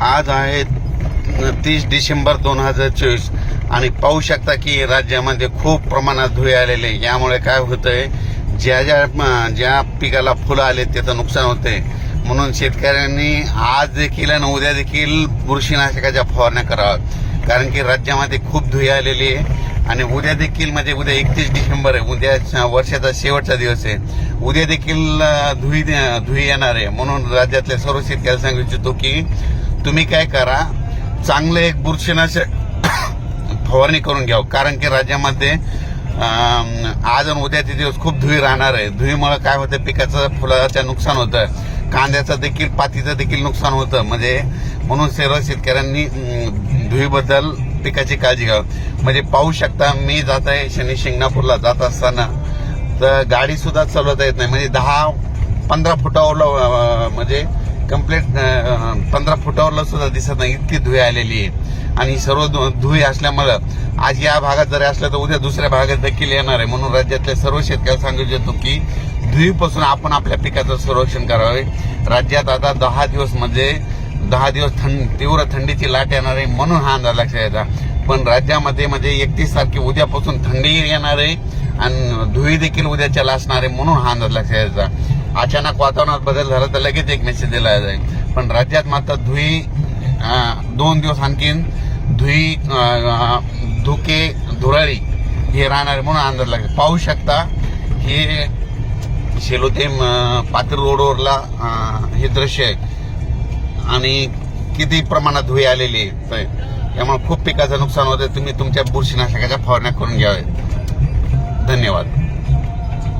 आज आहे तीस डिसेंबर दोन हजार चोवीस. आणि पाहू शकता की राज्यामध्ये खूप प्रमाणात धुळे आलेले यामुळे काय होतंय ज्या ज्या ज्या पिकाला फुलं आले त्याचं नुकसान होते म्हणून शेतकऱ्यांनी आज देखील आणि उद्या देखील बुरशीनाशकाच्या फवारण्या कराव्यात. कारण की राज्यामध्ये खूप धुळे आलेली आहे. आणि उद्या देखील म्हणजे उद्या एकतीस डिसेंबर आहे. उद्या वर्षाचा शेवटचा दिवस आहे. उद्या देखील धुई धुई येणार आहे. म्हणून राज्यातल्या सर्व शेतकऱ्याला सांगू इच्छितो की तुम्ही काय करा चांगलं एक बुरशीनाशक फवारणी करून घ्यावं. कारण की राज्यामध्ये आज आणि उद्याचे दिवस खूप धुई राहणार आहे. धुईमुळे काय होतं पिकाचं फुलाचं नुकसान होतं. कांद्याचं देखील पातीचं देखील नुकसान होतं. म्हणजे म्हणून सर्व शेतकऱ्यांनी धुईबद्दल पिकाची काळजी घ्यावी. म्हणजे पाहू शकता मी जात आहे शनी शिंगणापूरला जात असताना. तर गाडी सुद्धा चालवता येत नाही. म्हणजे दहा पंधरा फुटावर म्हणजे कंप्लीट पंधरा फुटावरला सुद्धा दिसत नाही. इतकी धुळे आलेली आहे. आणि सर्व धु- धुळे असल्यामुळं आज या भागात जरी असलं तर उद्या दुसऱ्या भागात देखील येणार आहे. म्हणून राज्यातल्या सर्व शेतकऱ्याला सांगू इच्छितो की धुळीपासून आपण आपल्या पिकाचं संरक्षण करावे. राज्यात आता दहा दिवस म्हणजे दहा दिवस थंड तीव्र थंडीची लाट येणार आहे म्हणून हा अंदाज लक्षात यायचा पण राज्यामध्ये म्हणजे एकतीस तारखे उद्यापासून थंडी येणार आहे आणि धुळी देखील उद्याच्या असणार आहे म्हणून हा अंदाज लक्षात यायचा अचानक वातावरणात बदल झाला तर लगेच एक मेसेज दिला जाईल. पण राज्यात मात्र धुई दोन दिवस आणखीन धुई धुके धुराळी हे राहणार म्हणून अंदाज लागेल. पाहू शकता हे शेलोते पात्र रोडवरला हे दृश्य आहे. आणि किती प्रमाणात धुई आलेली आहे. त्यामुळे खूप पिकाचं नुकसान होतं तुम्ही तुमच्या बुरशीनाशकाच्या फवारण्या करून घ्याव्यात. धन्यवाद.